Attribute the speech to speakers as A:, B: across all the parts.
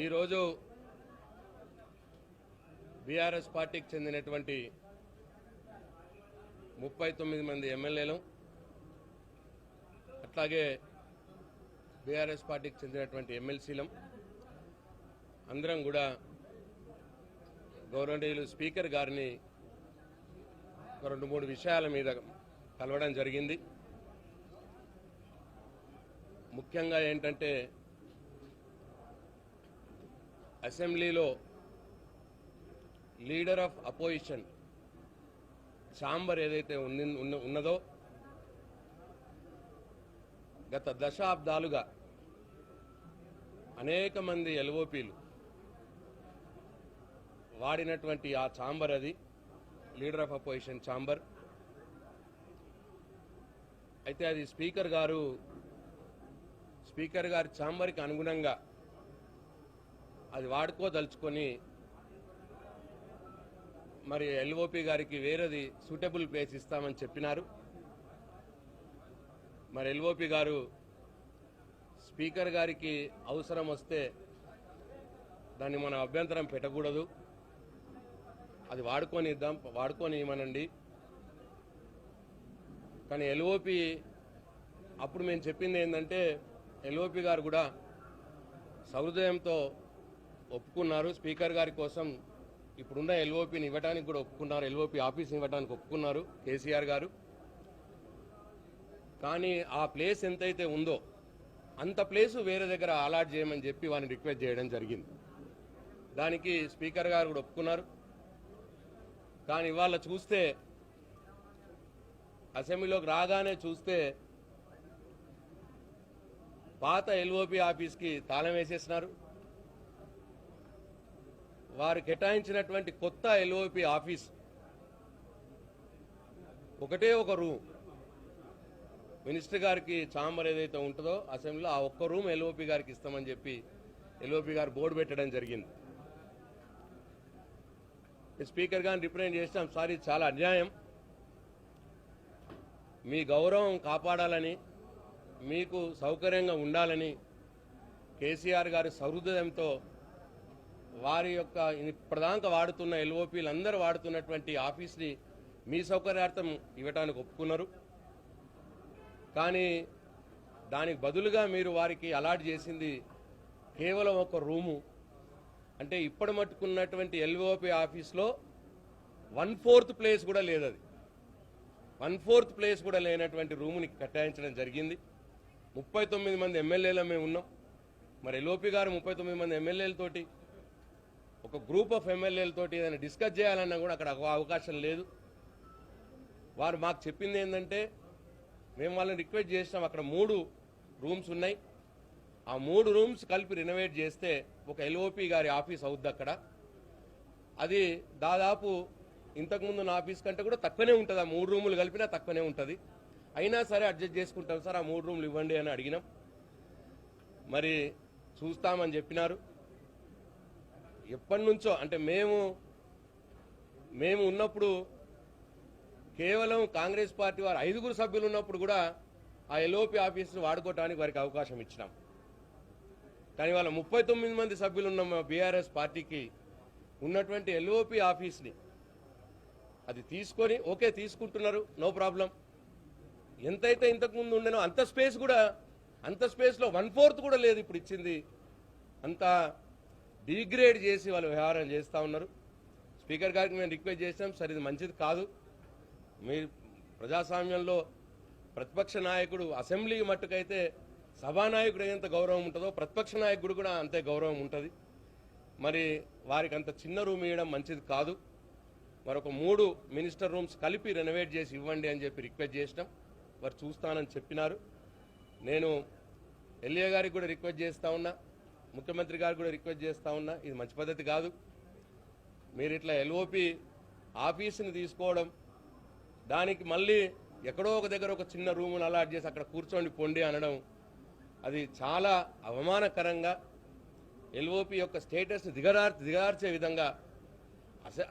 A: ఈరోజు బీఆర్ఎస్ పార్టీకి చెందినటువంటి ముప్పై తొమ్మిది మంది ఎమ్మెల్యేలు అట్లాగే బీఆర్ఎస్ పార్టీకి చెందినటువంటి ఎమ్మెల్సీలం అందరం కూడా గౌరవనీయులు స్పీకర్ గారిని ఒక రెండు మూడు విషయాల మీద కలవడం జరిగింది. ముఖ్యంగా ఏంటంటే అసెంబ్లీలో లీడర్ ఆఫ్ అపోజిషన్ ఛాంబర్ ఏదైతే ఉంది- ఉన్నదో గత దశాబ్దాలుగా అనేక మంది ఎల్ఓపీలు వాడినటువంటి ఆ ఛాంబర్ అది లీడర్ ఆఫ్ అపోజిషన్ ఛాంబర్. అయితే అది స్పీకర్ గారు స్పీకర్ గారి ఛాంబర్కి అనుగుణంగా అది వాడుకోదలుచుకొని మరి ఎల్ఓపి గారికి వేరేది సూటబుల్ ప్లేస్ ఇస్తామని చెప్పినారు. మరి ఎల్ఓపి గారు స్పీకర్ గారికి అవసరం వస్తే దాన్ని మనం అభ్యంతరం పెట్టకూడదు. అది వాడుకొని ఇద్దాం వాడుకొని ఇవ్వనండి కానీ ఎల్ఓపి అప్పుడు మేము చెప్పింది ఏంటంటే ఎల్ఓపి గారు కూడా సహృదయంతో ఒప్పుకున్నారు. స్పీకర్ గారి కోసం ఇప్పుడున్న ఎల్ఓపిని ఇవ్వడానికి కూడా ఒప్పుకున్నారు. ఎల్ఓపి ఆఫీస్ ఇవ్వడానికి ఒప్పుకున్నారు కేసీఆర్ గారు. కానీ ఆ ప్లేస్ ఎంతైతే ఉందో అంత ప్లేసు వేరే దగ్గర అలాట్ చేయమని చెప్పి వారిని రిక్వెస్ట్ చేయడం జరిగింది. దానికి స్పీకర్ గారు కూడా ఒప్పుకున్నారు. కానీ ఇవాళ చూస్తే అసెంబ్లీలోకి రాగానే చూస్తే పాత ఎల్ఓపి ఆఫీస్కి తాళం వేసేసినారు. వారు కేటాయించినటువంటి కొత్త ఎల్ఓపి ఆఫీస్ ఒకటే ఒక రూమ్ మినిస్టర్ గారికి ఛాంబర్ ఏదైతే ఉంటుందో అసెంబ్లీలో ఆ ఒక్క రూమ్ ఎల్ఓపి గారికి ఇస్తామని చెప్పి ఎల్ఓపి గారు బోర్డు పెట్టడం జరిగింది. స్పీకర్ గారిని రిప్రజెంట్ చేసినాం సారీ చాలా అన్యాయం. మీ గౌరవం కాపాడాలని మీకు సౌకర్యంగా ఉండాలని కేసీఆర్ గారి సహృదయంతో వారి యొక్క ప్రధానంగా వాడుతున్న ఎల్ఓపీలు అందరూ వాడుతున్నటువంటి ఆఫీస్ని మీ సౌకర్యార్థం ఇవ్వటానికి ఒప్పుకున్నారు. కానీ దానికి బదులుగా మీరు వారికి అలాట్ చేసింది కేవలం ఒక రూము. అంటే ఇప్పటి మట్టుకున్నటువంటి ఎల్ఓపి ఆఫీస్లో వన్ ఫోర్త్ ప్లేస్ కూడా లేదు అది వన్ ఫోర్త్ ప్లేస్ కూడా లేనటువంటి రూముని కేటాయించడం జరిగింది. ముప్పై తొమ్మిది మంది ఎమ్మెల్యేలు మేము ఉన్నాం. మరి ఎల్ఓపి గారు ముప్పై తొమ్మిది మంది ఎమ్మెల్యేలతోటి ఒక గ్రూప్ ఆఫ్ ఎమ్మెల్యేలతోటి ఏదైనా డిస్కస్ చేయాలన్నా కూడా అక్కడ అవకాశం లేదు. వారు మాకు చెప్పింది ఏంటంటే మేము వాళ్ళని రిక్వెస్ట్ చేసినాం అక్కడ మూడు రూమ్స్ ఉన్నాయి. ఆ మూడు రూమ్స్ కలిపి రినోవేట్ చేస్తే ఒక ఎల్ఓపి గారి ఆఫీస్ అవుద్ది అక్కడ. అది దాదాపు ఇంతకుముందు నా ఆఫీస్ కంటే కూడా తక్కువనే ఉంటుంది. ఆ మూడు రూములు కలిపినా తక్కువనే ఉంటుంది. అయినా సరే అడ్జస్ట్ చేసుకుంటాం సార్ ఆ మూడు రూములు ఇవ్వండి అని అడిగినాం. మరి చూస్తామని చెప్పినారు. ఎప్పటి నుంచో అంటే మేము మేము ఉన్నప్పుడు కేవలం కాంగ్రెస్ పార్టీ వారు ఐదుగురు సభ్యులు ఉన్నప్పుడు కూడా ఆ ఎల్ఓపి ఆఫీసును వాడుకోవడానికి వారికి అవకాశం ఇచ్చినాం. కానీ వాళ్ళ ముప్పై తొమ్మిది మంది సభ్యులు ఉన్న బీఆర్ఎస్ పార్టీకి ఉన్నటువంటి ఎల్ఓపి ఆఫీస్ని అది తీసుకొని ఓకే తీసుకుంటున్నారు నో ప్రాబ్లం. ఎంతైతే ఇంతకుముందు ఉండేనో అంత స్పేస్ కూడా అంత స్పేస్లో వన్ ఫోర్త్ కూడా లేదు ఇప్పుడు ఇచ్చింది. అంత డిగ్రేడ్ చేసి వాళ్ళు వ్యవహారం చేస్తూ ఉన్నారు. స్పీకర్ గారికి మేము రిక్వెస్ట్ చేసాం సరే ఇది మంచిది కాదు. మీరు ప్రజాస్వామ్యంలో ప్రతిపక్ష నాయకుడు అసెంబ్లీ మట్టుకైతే సభానాయకుడు ఎంత గౌరవం ఉంటుందో ప్రతిపక్ష నాయకుడు కూడా అంతే గౌరవం ఉంటుంది. మరి వారికి అంత చిన్న రూమ్ ఇవ్వడం మంచిది కాదు. మరొక మూడు మినిస్టర్ రూమ్స్ కలిపి రెనోవేట్ చేసి ఇవ్వండి అని చెప్పి రిక్వెస్ట్ చేసినాం. వారు చూస్తానని చెప్పినారు. నేను ఎల్ఏ గారికి కూడా రిక్వెస్ట్ చేస్తూ ఉన్నా. ముఖ్యమంత్రి గారు కూడా రిక్వెస్ట్ చేస్తా ఉన్నా ఇది మంచి పద్ధతి కాదు. మీరు ఇట్లా ఎల్ఓపి ఆఫీసుని తీసుకోవడం దానికి మళ్ళీ ఎక్కడో ఒక దగ్గర ఒక చిన్న రూమును అలాట్ చేసి అక్కడ కూర్చోండి పొండి అనడం అది చాలా అవమానకరంగా ఎల్ఓపి యొక్క స్టేటస్ దిగదార్ దిగార్చే విధంగా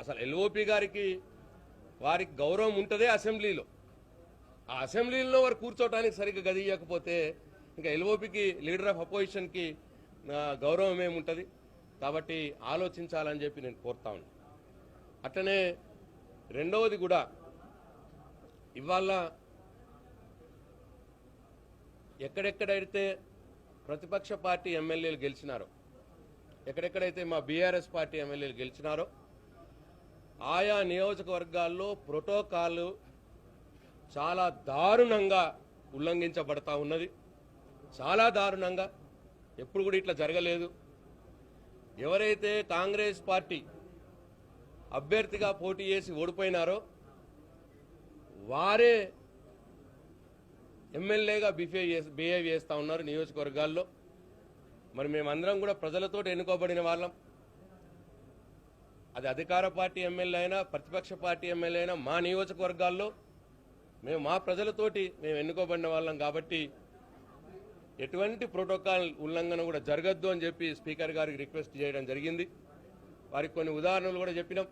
A: అసలు ఎల్ఓపి గారికి వారికి గౌరవం ఉంటుందే అసెంబ్లీలో. ఆ అసెంబ్లీలో వారు కూర్చోవటానికి సరిగ్గా గది ఇవ్వకపోతే ఇంకా ఎల్ఓపికి లీడర్ ఆఫ్ అపోజిషన్కి గౌరవం ఏముంటుంది? కాబట్టి ఆలోచించాలని చెప్పి నేను కోరుతా ఉన్నాను అట్లనే రెండవది కూడా ఇవాళ ఎక్కడెక్కడైతే ప్రతిపక్ష పార్టీ ఎమ్మెల్యేలు గెలిచినారో ఎక్కడెక్కడైతే మా బీఆర్ఎస్ పార్టీ ఎమ్మెల్యేలు గెలిచినారో ఆయా నియోజకవర్గాల్లో ప్రోటోకాల్ చాలా దారుణంగా ఉల్లంఘించబడతా ఉన్నది. చాలా దారుణంగా ఎప్పుడు కూడా ఇట్లా జరగలేదు. ఎవరైతే కాంగ్రెస్ పార్టీ అభ్యర్థిగా పోటీ చేసి ఓడిపోయినారో వారే ఎమ్మెల్యేగా బిహేవ్ చేసి బిహేవ్ చేస్తూ ఉన్నారు నియోజకవర్గాల్లో. మరి మేమందరం కూడా ప్రజలతో ఎన్నుకోబడిన వాళ్ళం. అది అధికార పార్టీ ఎమ్మెల్యే అయినా ప్రతిపక్ష పార్టీ ఎమ్మెల్యే అయినా మా నియోజకవర్గాల్లో మేము మా ప్రజలతోటి మేము ఎన్నుకోబడిన వాళ్ళం కాబట్టి ఎటువంటి ప్రోటోకాల్ ఉల్లంఘన కూడా జరగద్దు అని చెప్పి స్పీకర్ గారికి రిక్వెస్ట్ చేయడం జరిగింది. వారికి కొన్ని ఉదాహరణలు కూడా చెప్పినాం.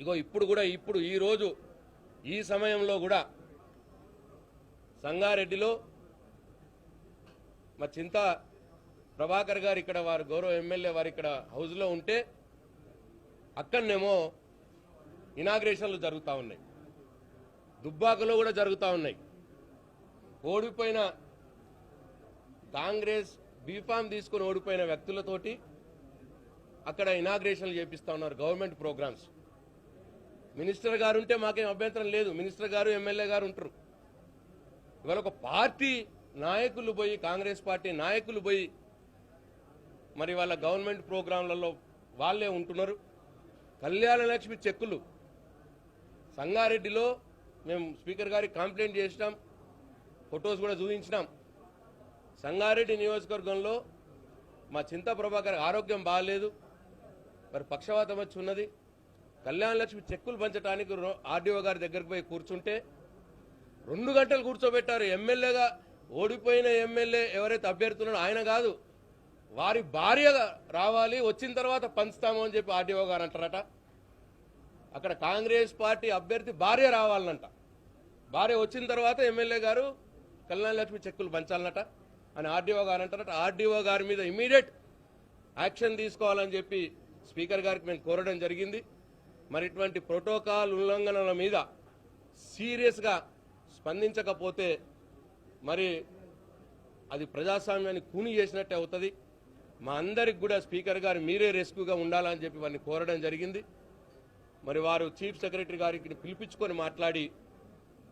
A: ఇగో ఇప్పుడు కూడా ఇప్పుడు ఈ రోజు ఈ సమయంలో కూడా సంగారెడ్డిలో మా చింత ప్రభాకర్ గారు ఇక్కడ వారు గౌరవ ఎమ్మెల్యే వారు ఇక్కడ హౌస్లో ఉంటే అక్కడనేమో ఇనాగ్రేషన్లు జరుగుతూ ఉన్నాయి. దుబ్బాకలో కూడా జరుగుతూ ఉన్నాయి. ఓడిపోయిన కాంగ్రెస్ బీఫామ్ తీసుకుని ఓడిపోయిన వ్యక్తులతోటి అక్కడ ఇనాగ్రేషన్లు చేపిస్తా ఉన్నారు గవర్నమెంట్ ప్రోగ్రామ్స్. మినిస్టర్ గారు ఉంటే మాకేం అభ్యంతరం లేదు. మినిస్టర్ గారు ఎమ్మెల్యే గారు ఉంటారు. ఇవాళ ఒక పార్టీ నాయకులు పోయి కాంగ్రెస్ పార్టీ నాయకులు పోయి మరి వాళ్ళ గవర్నమెంట్ ప్రోగ్రాంలలో వాళ్ళే ఉంటున్నారు. కళ్యాణ లక్ష్మి చెక్కులు. సంగారెడ్డిలో మేము స్పీకర్ గారికి కంప్లైంట్ చేసినాం. ఫొటోస్ కూడా చూపించినాం. సంగారెడ్డి నియోజకవర్గంలో మా చింత ప్రభాకర్ ఆరోగ్యం బాగాలేదు. మరి పక్షవాతం వచ్చి ఉన్నది. కళ్యాణ లక్ష్మి చెక్కులు పంచడానికి రో- ఆర్డీఓ గారి దగ్గరకు పోయి కూర్చుంటే రెండు గంటలు కూర్చోబెట్టారు. ఎమ్మెల్యేగా ఓడిపోయిన ఎమ్మెల్యే ఎవరైతే అభ్యర్థున్నారో ఆయన కాదు. వారి భార్య రావాలి వచ్చిన తర్వాత పంచుతాము అని చెప్పి ఆర్డీఓ గారు అంటారట. అక్కడ కాంగ్రెస్ పార్టీ అభ్యర్థి భార్య రావాలనంట భార్య వచ్చిన తర్వాత ఎమ్మెల్యే గారు కళ్యాణ లక్ష్మి చెక్కులు పంచాలనట అని ఆర్డీఓ గారు అంటారట. ఆర్డీఓ గారి మీద ఇమీడియట్ యాక్షన్ తీసుకోవాలని చెప్పి స్పీకర్ గారికి మేము కోరడం జరిగింది. మరి ఇటువంటి ప్రోటోకాల్ ఉల్లంఘనల మీద సీరియస్గా స్పందించకపోతే మరి అది ప్రజాస్వామ్యాన్ని కూని చేసినట్టే అవుతుంది. మా అందరికి కూడా స్పీకర్ గారు మీరే రెస్క్యూగా ఉండాలని చెప్పి వారిని కోరడం జరిగింది. మరి వారు చీఫ్ సెక్రటరీ గారికి పిలిపించుకొని మాట్లాడి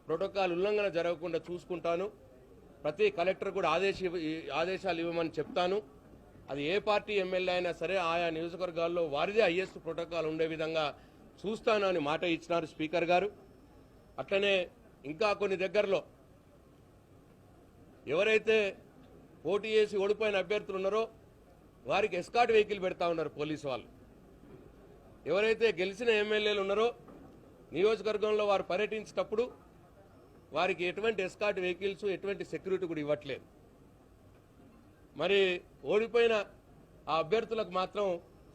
A: ప్రోటోకాల్ ఉల్లంఘన జరగకుండా చూసుకుంటాను. ప్రతి కలెక్టర్ కూడా ఆదేశ ఆదేశాలు ఇవ్వమని చెప్తాను. అది ఏ పార్టీ ఎమ్మెల్యే అయినా సరే ఆయా నియోజకవర్గాల్లో వారిదే హైయెస్ట్ ప్రోటోకాల్ ఉండే విధంగా చూస్తాను అని మాట ఇచ్చినారు స్పీకర్ గారు. అట్లనే ఇంకా కొన్ని దగ్గరలో ఎవరైతే పోటీ చేసి ఓడిపోయిన అభ్యర్థులు ఉన్నారో వారికి ఎస్కాట్ వెహికల్ పెడతా ఉన్నారు పోలీసు వాళ్ళు. ఎవరైతే గెలిచిన ఎమ్మెల్యేలు ఉన్నారో నియోజకవర్గంలో వారు పర్యటించేటప్పుడు వారికి ఎటువంటి ఎస్కాట్ వెహికల్స్ ఎటువంటి సెక్యూరిటీ కూడా ఇవ్వట్లేదు. మరి ఓడిపోయిన ఆ అభ్యర్థులకు మాత్రం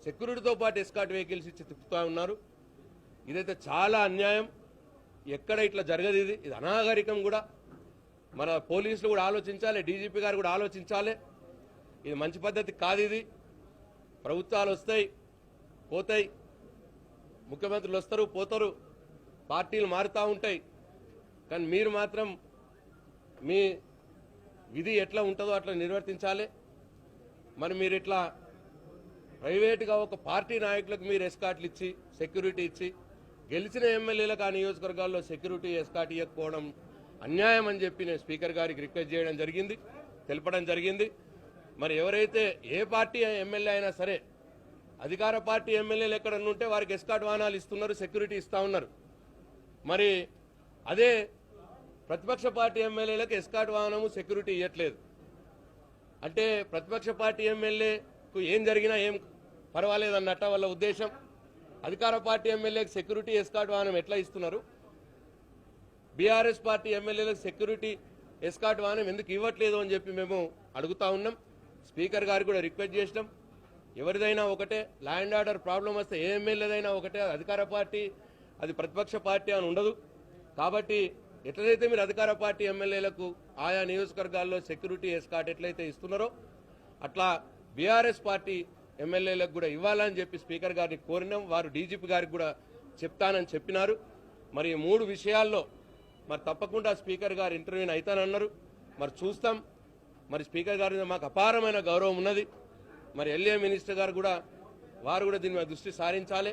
A: సెక్యూరిటీతో పాటు ఎస్కాట్ వెహికల్స్ ఇచ్చి తిప్పుతూ ఉన్నారు. ఇదైతే చాలా అన్యాయం. ఎక్కడ ఇట్లా జరగదు ఇది. ఇది అనాగరికం కూడా. మన పోలీసులు కూడా ఆలోచించాలి డీజీపీ గారు కూడా ఆలోచించాలి. ఇది మంచి పద్ధతి కాదు ఇది. ప్రభుత్వాలు వస్తాయి పోతాయి. ముఖ్యమంత్రులు వస్తారు పోతారు. పార్టీలు మారుతూ ఉంటాయి. కానీ మీరు మాత్రం మీ విధి ఎట్లా ఉంటుందో అట్లా నిర్వర్తించాలి. మరి మీరు ఇట్లా ప్రైవేట్గా ఒక పార్టీ నాయకులకు మీరు ఎస్కాట్లు ఇచ్చి సెక్యూరిటీ ఇచ్చి గెలిచిన ఎమ్మెల్యేలకు ఆ నియోజకవర్గాల్లో సెక్యూరిటీ ఎస్కాట్ ఇవ్వకపోవడం అన్యాయం అని చెప్పి నేను స్పీకర్ గారికి రిక్వెస్ట్ చేయడం జరిగింది తెలపడం జరిగింది. మరి ఎవరైతే ఏ పార్టీ ఎమ్మెల్యే అయినా సరే అధికార పార్టీ ఎమ్మెల్యేలు ఎక్కడ ఉంటే వారికి ఎస్కాట్ వాహనాలు ఇస్తున్నారు సెక్యూరిటీ ఇస్తూ ఉన్నారు. మరి అదే ప్రతిపక్ష పార్టీ ఎమ్మెల్యేలకు ఎస్కాట్ వాహనము సెక్యూరిటీ ఇవ్వట్లేదు అంటే ప్రతిపక్ష పార్టీ ఎమ్మెల్యేకు ఏం జరిగినా ఏం పర్వాలేదు అన్నట్ట వాళ్ళ ఉద్దేశం. అధికార పార్టీ ఎమ్మెల్యేకి సెక్యూరిటీ ఎస్కాట్ వాహనం ఎట్లా ఇస్తున్నారు? బీఆర్ఎస్ పార్టీ ఎమ్మెల్యేలకు సెక్యూరిటీ ఎస్కాట్ వాహనం ఎందుకు ఇవ్వట్లేదు అని చెప్పి మేము అడుగుతా ఉన్నాం. స్పీకర్ గారికి కూడా రిక్వెస్ట్ చేసినాం. ఎవరిదైనా ఒకటే ల్యాండ్ ఆర్డర్ ప్రాబ్లం వస్తే ఏ ఎమ్మెల్యేదైనా ఒకటే అది అధికార పార్టీ అది ప్రతిపక్ష పార్టీ అని ఉండదు. కాబట్టి ఎట్లయితే మీరు అధికార పార్టీ ఎమ్మెల్యేలకు ఆయా నియోజకవర్గాల్లో సెక్యూరిటీ ఎస్కాట్ ఎట్లయితే ఇస్తున్నారో అట్లా బీఆర్ఎస్ పార్టీ ఎమ్మెల్యేలకు కూడా ఇవ్వాలని చెప్పి స్పీకర్ గారిని కోరినాం. వారు డీజీపీ గారికి కూడా చెప్తానని చెప్పినారు. మరి మూడు విషయాల్లో మరి తప్పకుండా స్పీకర్ గారు ఇంటర్వ్యూ అవుతానన్నారు మరి చూస్తాం. మరి స్పీకర్ గారి మీద మాకు అపారమైన గౌరవం ఉన్నది. మరి ఎల్ఏ మినిస్టర్ గారు కూడా వారు కూడా దీని మీద దృష్టి సారించాలి.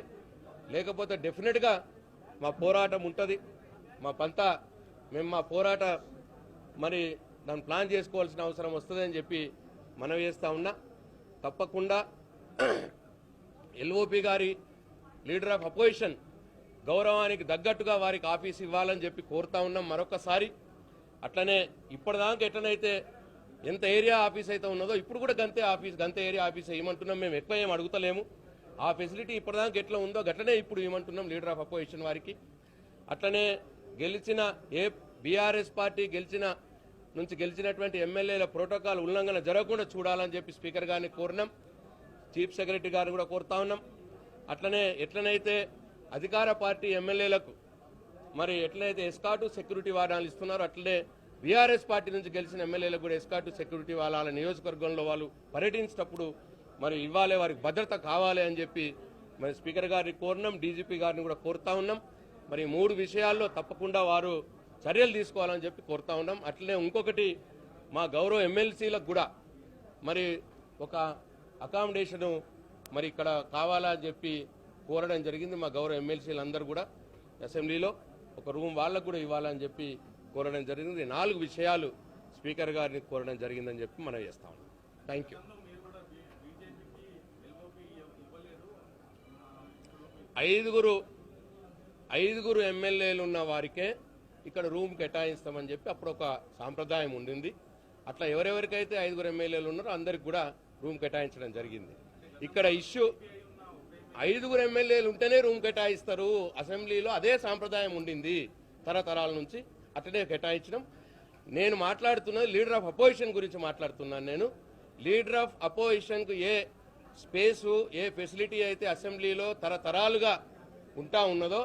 A: లేకపోతే డెఫినెట్గా మా పోరాటం ఉంటుంది. మా పంత మేము మా పోరాట మరి దాన్ని ప్లాన్ చేసుకోవాల్సిన అవసరం వస్తుందని చెప్పి మనవి చేస్తా ఉన్నా. తప్పకుండా ఎల్ఓపి గారి లీడర్ ఆఫ్ అపోజిషన్ గౌరవానికి తగ్గట్టుగా వారికి ఆఫీస్ ఇవ్వాలని చెప్పి కోరుతా ఉన్నాం మరొకసారి. అట్లనే ఇప్పటిదాకా ఎట్లనైతే ఎంత ఏరియా ఆఫీస్ అయితే ఉన్నదో ఇప్పుడు కూడా గంతే ఆఫీస్ గంతే ఏరియా ఆఫీస్ ఇవ్వమంటున్నాం మేము ఎక్కువ ఏం అడుగుతలేము. ఆ ఫెసిలిటీ ఇప్పటిదాకా ఎట్లా ఉందో గట్లనే ఇప్పుడు ఇవ్వమంటున్నాం లీడర్ ఆఫ్ అపోజిషన్ వారికి. అట్లనే గెలిచిన ఏ బీఆర్ఎస్ పార్టీ గెలిచిన నుంచి గెలిచినటువంటి ఎమ్మెల్యేల ప్రోటోకాల్ ఉల్లంఘన జరగకుండా చూడాలని చెప్పి స్పీకర్ గారిని కోరినాం. చీఫ్ సెక్రటరీ గారిని కూడా కోరుతా ఉన్నాం. అట్లనే ఎట్లనైతే అధికార పార్టీ ఎమ్మెల్యేలకు మరి ఎట్లయితే ఎస్కాటు సెక్యూరిటీ వాహనాలు ఇస్తున్నారో అట్లనే బీఆర్ఎస్ పార్టీ నుంచి గెలిచిన ఎమ్మెల్యేలకు కూడా ఎస్కాటు సెక్యూరిటీ వాళ్ళ నియోజకవర్గంలో వాళ్ళు పర్యటించినప్పుడు మరి ఇవ్వాలి వారికి భద్రత కావాలి అని చెప్పి మరి స్పీకర్ గారిని కోరినాం. డీజీపీ గారిని కూడా కోరుతా ఉన్నాం. మరి మూడు విషయాల్లో తప్పకుండా వారు చర్యలు తీసుకోవాలని చెప్పి కోరుతా ఉన్నాం. అట్లనే ఇంకొకటి మా గౌరవ ఎమ్మెల్సీలకు కూడా మరి ఒక అకామిడేషను మరి ఇక్కడ కావాలా అని చెప్పి కోరడం జరిగింది మా గౌరవ ఎమ్మెల్సీలందరూ కూడా. అసెంబ్లీలో ఒక రూమ్ వాళ్ళకు కూడా ఇవ్వాలని చెప్పి కోరడం జరిగింది. నాలుగు విషయాలు స్పీకర్ గారిని కోరడం జరిగిందని చెప్పి మనం చేస్తా ఉన్నాం. Thank you. ఐదుగురు ఐదుగురు ఎమ్మెల్యేలు ఉన్న వారికే ఇక్కడ రూమ్ కేటాయిస్తామని చెప్పి అప్పుడు ఒక సాంప్రదాయం ఉండింది. అట్లా ఎవరెవరికైతే ఐదుగురు ఎమ్మెల్యేలు ఉన్నారో అందరికి కూడా రూమ్ కేటాయించడం జరిగింది. ఇక్కడ ఇష్యూ ఐదుగురు ఎమ్మెల్యేలు ఉంటేనే రూమ్ కేటాయిస్తారు. అసెంబ్లీలో అదే సాంప్రదాయం ఉండింది తరతరాల నుంచి. అట్లనే కేటాయించడం. నేను మాట్లాడుతున్నది లీడర్ ఆఫ్ అపోజిషన్ గురించి మాట్లాడుతున్నాను నేను. లీడర్ ఆఫ్ అపోజిషన్కు ఏ స్పేసు ఏ ఫెసిలిటీ అయితే అసెంబ్లీలో తరతరాలుగా ఉంటా ఉన్నదో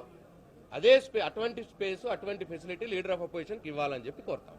A: అదే స్పే అటువంటి స్పేస్ అటువంటి ఫెసిలిటీ లీడర్ ఆఫ్ అపోజిషన్కి ఇవ్వాలని చెప్పి కోరుతాం.